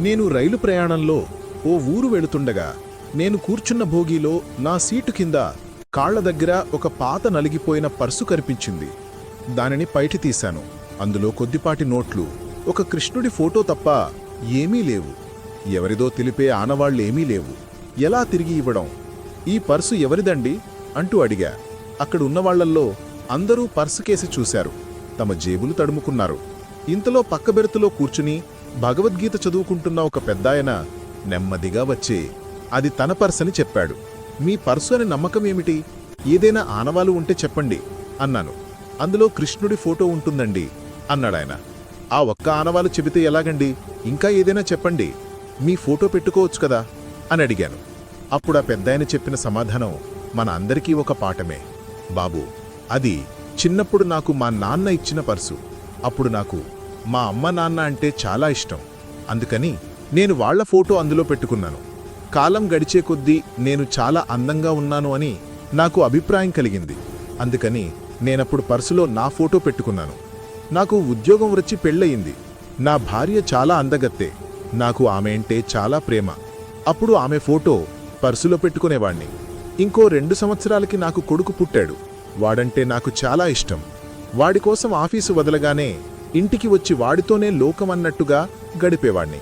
నేను రైలు ప్రయాణంలో ఓ ఊరు వెళుతుండగా నేను కూర్చున్న భోగిలో నా సీటు కింద కాళ్ళ దగ్గర ఒక పాత నలిగిపోయిన పర్సు కనిపించింది దానిని పైటి తీశాను. అందులో కొద్దిపాటి నోట్లు ఒక కృష్ణుడి ఫోటో తప్ప ఏమీ లేవు. ఎవరిదో తెలిపే ఆనవాళ్ళేమీ లేవు. ఎలా తిరిగి ఇవ్వడం? ఈ పర్సు ఎవరిదండి? అంటూ అడిగా. అక్కడ ఉన్నవాళ్ళల్లో అందరూ పర్సు కేసి చూశారు. తమ జేబులు తడుముకున్నారు. ఇంతలో పక్క బెర్తులో కూర్చుని భగవద్గీత చదువుకుంటున్న ఒక పెద్దాయన నెమ్మదిగా వచ్చి అది తన పర్సని చెప్పాడు. మీ పర్సు అని నమ్మకం ఏమిటి? ఏదైనా ఆనవాలు ఉంటే చెప్పండి అన్నాను. అందులో కృష్ణుడి ఫోటో ఉంటుందండి అన్నాడాయన. ఆ ఒక్క ఆనవాలు చెబితే ఎలాగండి? ఇంకా ఏదైనా చెప్పండి మీ ఫోటో పెట్టుకోవచ్చు కదా అని అడిగాను. అప్పుడు ఆ పెద్దాయన చెప్పిన సమాధానం మన అందరికీ ఒక పాఠమే. బాబు అది చిన్నప్పుడు నాకు మా నాన్న ఇచ్చిన పర్సు. అప్పుడు నాకు మా అమ్మ నాన్న అంటే చాలా ఇష్టం. అందుకని నేను వాళ్ళ ఫోటో అందులో పెట్టుకున్నాను. కాలం గడిచే కొద్దీ నేను చాలా అందంగా ఉన్నాను అని నాకు అభిప్రాయం కలిగింది. అందుకని నేనప్పుడు పర్సులో నా ఫోటో పెట్టుకున్నాను. నాకు ఉద్యోగం వచ్చి పెళ్ళయింది. నా భార్య చాలా అందగత్తే. నాకు ఆమె అంటే చాలా ప్రేమ. అప్పుడు ఆమె ఫోటో పర్సులో పెట్టుకునేవాణ్ణి. ఇంకో రెండు సంవత్సరాలకి నాకు కొడుకు పుట్టాడు. వాడంటే నాకు చాలా ఇష్టం. వాడి కోసం ఆఫీసు వదలగానే ఇంటికి వచ్చి వాడితోనే లోకమన్నట్టుగా గడిపేవాణ్ణి.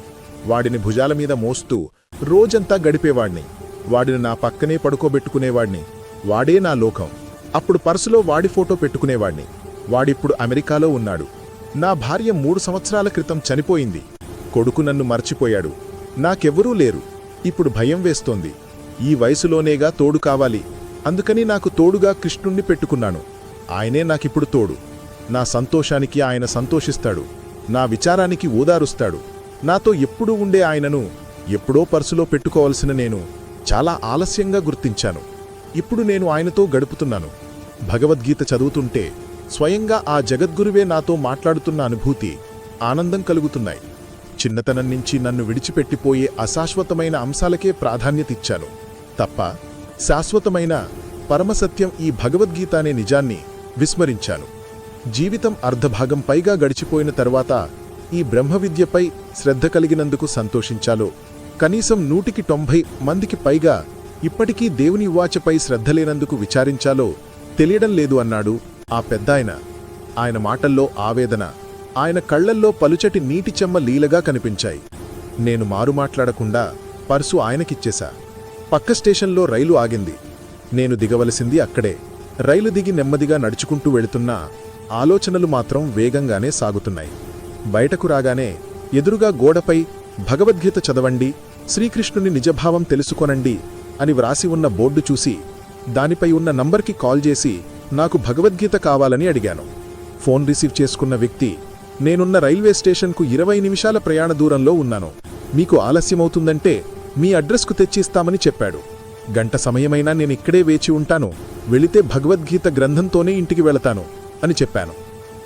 వాడిని భుజాల మీద మోస్తూ రోజంతా గడిపేవాణ్ణి. వాడిని నా పక్కనే పడుకోబెట్టుకునేవాణ్ణి. వాడే నా లోకం. అప్పుడు పర్సులో వాడి ఫోటో పెట్టుకునేవాణ్ణి. వాడిప్పుడు అమెరికాలో ఉన్నాడు. నా భార్య మూడు సంవత్సరాల క్రితం చనిపోయింది. కొడుకు నన్ను మర్చిపోయాడు. నాకెవ్వరూ లేరు. ఇప్పుడు భయం వేస్తోంది. ఈ వయసులోనేగా తోడు కావాలి. అందుకని నాకు తోడుగా కృష్ణుణ్ణి పెట్టుకున్నాను. ఆయనే నాకిప్పుడు తోడు. నా సంతోషానికి ఆయన సంతోషిస్తాడు. నా విచారానికి ఓదారుస్తాడు. నాతో ఎప్పుడూ ఉండే ఆయనను ఎప్పుడో పర్సులో పెట్టుకోవలసిన నేను చాలా ఆలస్యంగా గుర్తించాను. ఇప్పుడు నేను ఆయనతో గడుపుతున్నాను. భగవద్గీత చదువుతుంటే స్వయంగా ఆ జగద్గురువే నాతో మాట్లాడుతున్న అనుభూతి ఆనందం కలుగుతున్నాయి. చిన్నతనం నుంచి నన్ను విడిచిపెట్టిపోయే అశాశ్వతమైన అంశాలకే ప్రాధాన్యతిచ్చాను. తప్ప శాశ్వతమైన పరమసత్యం ఈ భగవద్గీత అనే నిజాన్ని విస్మరించాను. జీవితం అర్ధభాగం పైగా గడిచిపోయిన తరువాత ఈ బ్రహ్మ విద్యపై శ్రద్ధ కలిగినందుకు సంతోషించాలో. కనీసం నూటికి తొంభై మందికి పైగా ఇప్పటికీ దేవుని వాచపై శ్రద్ధ లేనందుకు విచారించాలో తెలియడం లేదు అన్నాడు ఆ పెద్దాయన. ఆయన మాటల్లో ఆవేదన ఆయన కళ్ళల్లో పలుచటి నీటి చెమ్మ లీలగా కనిపించాయి. నేను మారు మాట్లాడకుండా పర్సు ఆయనకిచ్చేశా. పక్క స్టేషన్లో రైలు ఆగింది. నేను దిగవలసింది అక్కడే. రైలు దిగి నెమ్మదిగా నడుచుకుంటూ వెళుతున్నా ఆలోచనలు మాత్రం వేగంగానే సాగుతున్నాయి. బయటకు రాగానే ఎదురుగా గోడపై భగవద్గీత చదవండి శ్రీకృష్ణుని నిజభావం తెలుసుకొనండి అని వ్రాసి ఉన్న బోర్డు చూసి దానిపై ఉన్న నంబర్కి కాల్ చేసి నాకు భగవద్గీత కావాలని అడిగాను. ఫోన్ రిసీవ్ చేసుకున్న వ్యక్తి నేనున్న రైల్వే స్టేషన్కు ఇరవై నిమిషాల ప్రయాణ దూరంలో ఉన్నాను. మీకు ఆలస్యమవుతుందంటే మీ అడ్రస్కు తెచ్చిస్తామని చెప్పాడు. గంట సమయమైనా నేనిక్కడే వేచి ఉంటాను. వెళితే భగవద్గీత గ్రంథంతోనే ఇంటికి వెళతాను. అని చెప్పాను.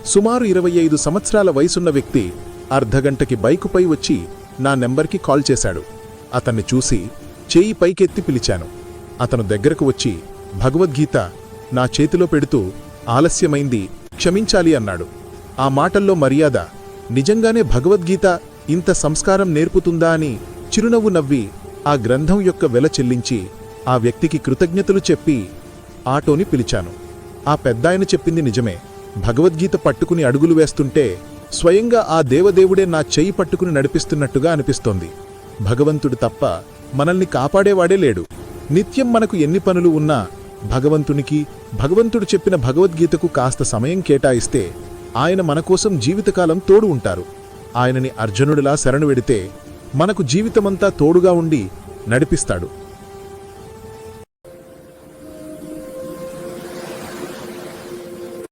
సుమారు ఇరవై ఐదు సంవత్సరాల వయసున్న వ్యక్తి అర్ధగంటకి బైకుపై వచ్చి నా నెంబర్కి కాల్ చేశాడు. అతన్ని చూసి చేయి పైకెత్తి పిలిచాను. అతను దగ్గరకు వచ్చి భగవద్గీత నా చేతిలో పెడుతూ ఆలస్యమైంది క్షమించాలి అన్నాడు. ఆ మాటల్లో మర్యాద నిజంగానే భగవద్గీత ఇంత సంస్కారం నేర్పుతుందా అని చిరునవ్వు నవ్వి ఆ గ్రంథం యొక్క వెల చెల్లించి ఆ వ్యక్తికి కృతజ్ఞతలు చెప్పి ఆటోని పిలిచాను. ఆ పెద్దాయన చెప్పింది నిజమే. భగవద్గీత పట్టుకుని అడుగులు వేస్తుంటే స్వయంగా ఆ దేవదేవుడే నా చెయ్యి పట్టుకుని నడిపిస్తున్నట్టుగా అనిపిస్తోంది. భగవంతుడు తప్ప మనల్ని కాపాడేవాడే లేడు. నిత్యం మనకు ఎన్ని పనులు ఉన్నా భగవంతునికి భగవంతుడు చెప్పిన భగవద్గీతకు కాస్త సమయం కేటాయిస్తే ఆయన మనకోసం జీవితకాలం తోడు ఉంటారు. ఆయనని అర్జునుడిలా శరణు వెడితే మనకు జీవితమంతా తోడుగా ఉండి నడిపిస్తాడు.